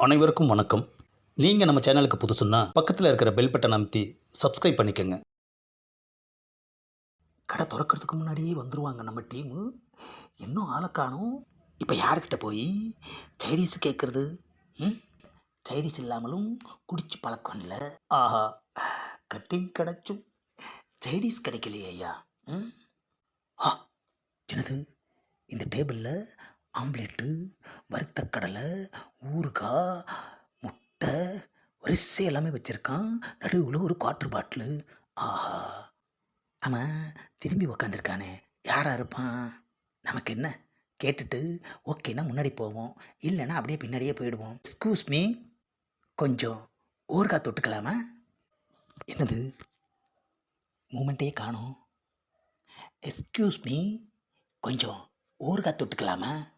அனைவருக்கும் வணக்கம். நீங்கள் நம்ம சேனலுக்கு புதுசுன்னா பக்கத்தில் இருக்கிற பெல் பட்டன் அமைத்தி சப்ஸ்கிரைப் பண்ணிக்கோங்க. கடை திறக்கிறதுக்கு முன்னாடியே வந்துடுவாங்க நம்ம டீமு இன்னும் ஆளை காணும் இப்போ யார்கிட்ட போய் சைனீஸ் கேட்குறது ம்? சைனீஸ் இல்லாமலும் குடிச்சு பழக்கம் இல்லை ஆஹா கட்டிங் கிடைச்சும் சைனீஸ் கிடைக்கலையே ஐயா. ம்? ஆ என்னது? இந்த டேபிளில் ஆம்லேட்டு வறுத்த கடலை ஊறுகாய் முட்டை வரிசை எல்லாமே வச்சுருக்கான். நடுவில் ஒரு குவாட்ரு பாட்டிலு ஆஹா. அவன் திரும்பி உக்காந்துருக்கானே. யாரா இருப்பான்? நமக்கு என்ன? கேட்டுட்டு ஓகேன்னா முன்னாடி போவோம். இல்லைன்னா அப்படியே பின்னாடியே போயிடுவோம். எக்ஸ்கூஸ் மீ கொஞ்சம் ஊறுகாய் தொட்டுக்கலாமா? என்னது? மூமெண்ட்டே காணும். எக்ஸ்கியூஸ் மீ கொஞ்சம் ஊறுகாய் தொட்டுக்கலாமா?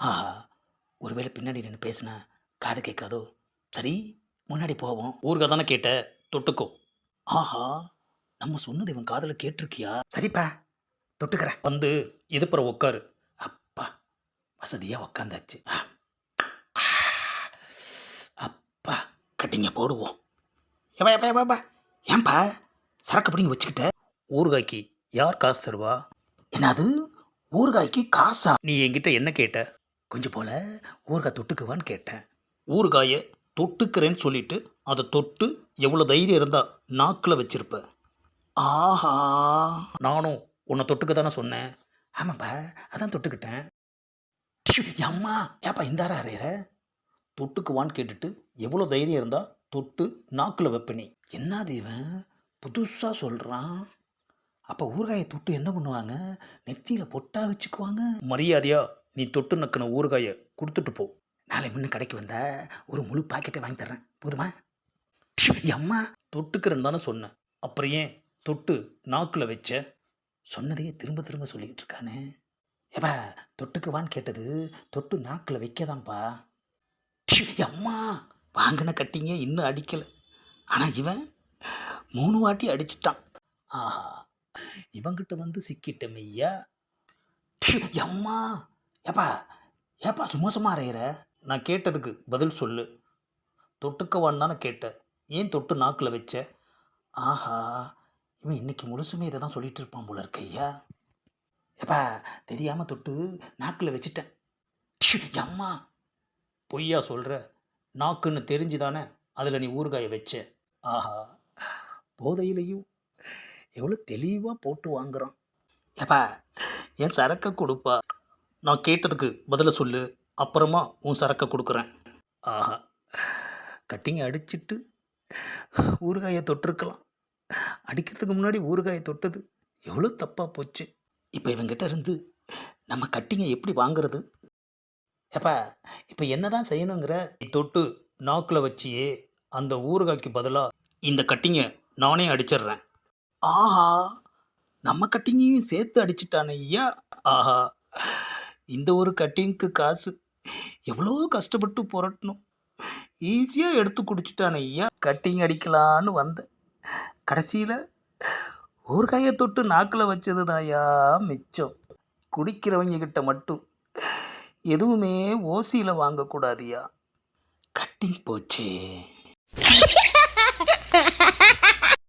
ஆஹா ஒருவேளை பின்னாடி நின்று பேசுனா காது கேட்காதோ? சரி முன்னாடி போவோம். ஊறுகாய் தானே கேட்ட? தொட்டுக்கோ. ஆஹா நம்ம சொன்னது இவன் காதில் கேட்டிருக்கியா? சரிப்பா தொட்டுக்கிறேன். வந்து இதுப்புற உட்காரு அப்பா வசதியாக உக்காந்தாச்சு. அப்பா கட்டிங்க போடுவோம். ஏப்பா ஏப்பா, ஏப்பா ஏன்பா சரக்கு பிடிங்க வச்சுக்கிட்ட? ஊறுகாய்க்கு யார் காசு தருவா? என்னது? ஊறுகாய்க்கு காசா? நீ என்கிட்ட என்ன கேட்ட? கொஞ்சம் போல ஊறுகாய் தொட்டுக்குவான்னு கேட்டேன். ஊறுகாயை தொட்டுக்கிறேன்னு சொல்லிட்டு அதை தொட்டு எவ்வளோ தைரியம் இருந்தா நாக்கில் வச்சிருப்ப. ஆஹா. நானும் உன்னை தொட்டுக்க தானே சொன்னேன். ஆமாப்பா அதான் தொட்டுக்கிட்டேன். அம்மா ஏப்பா இந்தாரா அறையிற? தொட்டுக்குவான்னு கேட்டுட்டு எவ்வளோ தைரியம் இருந்தா தொட்டு நாக்கில் வைப்பனி. என்னது இவன்? புதுசாக சொல்கிறான் அப்போ ஊறுகாயை தொட்டு என்ன பண்ணுவாங்க? நெத்தியில் பொட்டா வச்சுக்குவாங்க? மரியாதையா நீ தொட்டு நக்கின ஊறுகாயை கொடுத்துட்டு போ. நாளை முன்ன கடைக்கு வந்தா ஒரு முழு பாக்கெட்டை வாங்கி தர்றேன். போதுமா? அம்மா தொட்டுக்கிறேன்னு தானே சொன்னேன் அப்புறம் ஏன் தொட்டு நாக்கில் வச்ச? சொன்னதையே திரும்ப திரும்ப சொல்லிக்கிட்டு இருக்கானே. ஏப்பா தொட்டுக்குவான்னு கேட்டது தொட்டு நாக்கில் வைக்கதான்ப்பா. அம்மா வாங்கின கட்டிங்க இன்னும் அடிக்கலை. ஆனால் இவன் மூணு வாட்டி அடிச்சிட்டான். ஆஹா இவங்கிட்ட வந்து சிக்கிட்டமையா அம்மா ஏப்பா ஏப்பா சும்மா சும்மா அறையிற? நான் கேட்டதுக்கு பதில் சொல்லு. தொட்டுக்கவான்னு தானே கேட்டேன் ஏன் தொட்டு நாக்கில் வச்ச? ஆஹா இவன் இன்னைக்கு முழுசுமே இதை தான் சொல்லிட்டு இருப்பான் போல இருக்க ஐயா. ஏப்பா தெரியாமல் தொட்டு நாக்கில் வச்சிட்டேன் அம்மா பொய்யா சொல்கிற நாக்குன்னு தெரிஞ்சு தானே அதில் நீ ஊறுகாயை வச்ச. ஆஹா போதையிலையும் எவ்வளோ தெளிவாக போட்டு வாங்குறான். ஏப்பா என் சரக்கை கொடுப்பா. நான் கேட்டதுக்கு பதிலை சொல்லு. அப்புறமா உன் சரக்கை கொடுக்குறேன். ஆஹா. கட்டிங்க அடிச்சிட்டு ஊறுகாயை தொட்டிருக்கலாம். அடிக்கிறதுக்கு முன்னாடி ஊறுகாயை தொட்டது எவ்வளோ தப்பாக போச்சு. இப்போ இவங்கிட்ட இருந்து நம்ம கட்டிங்கை எப்படி வாங்கிறது? ஏப்பா இப்போ என்ன தான் செய்யணுங்கிற தொட்டு நாக்கில் வச்சியே அந்த ஊறுகாய்க்கு பதிலாக இந்த கட்டிங்கை நானே அடிச்சிடுறேன். ஆஹா. நம்ம கட்டிங்கையும் சேர்த்து அடிச்சிட்டானே ஐயா. ஆஹா. இந்த ஒரு கட்டிங்க்கு காசு. எவ்வளோ கஷ்டப்பட்டு புரட்டணும். ஈஸியாக எடுத்து குடிச்சிட்டானே ஐயா. கட்டிங் அடிக்கலான்னு வந்தேன். கடைசியில் ஊறுகாயை தொட்டு நாக்கில் வச்சது தாயா மிச்சம். குடிக்கிறவங்க கிட்ட மட்டும். எதுவுமே ஓசியில் வாங்கக்கூடாதியா கட்டிங் போச்சே.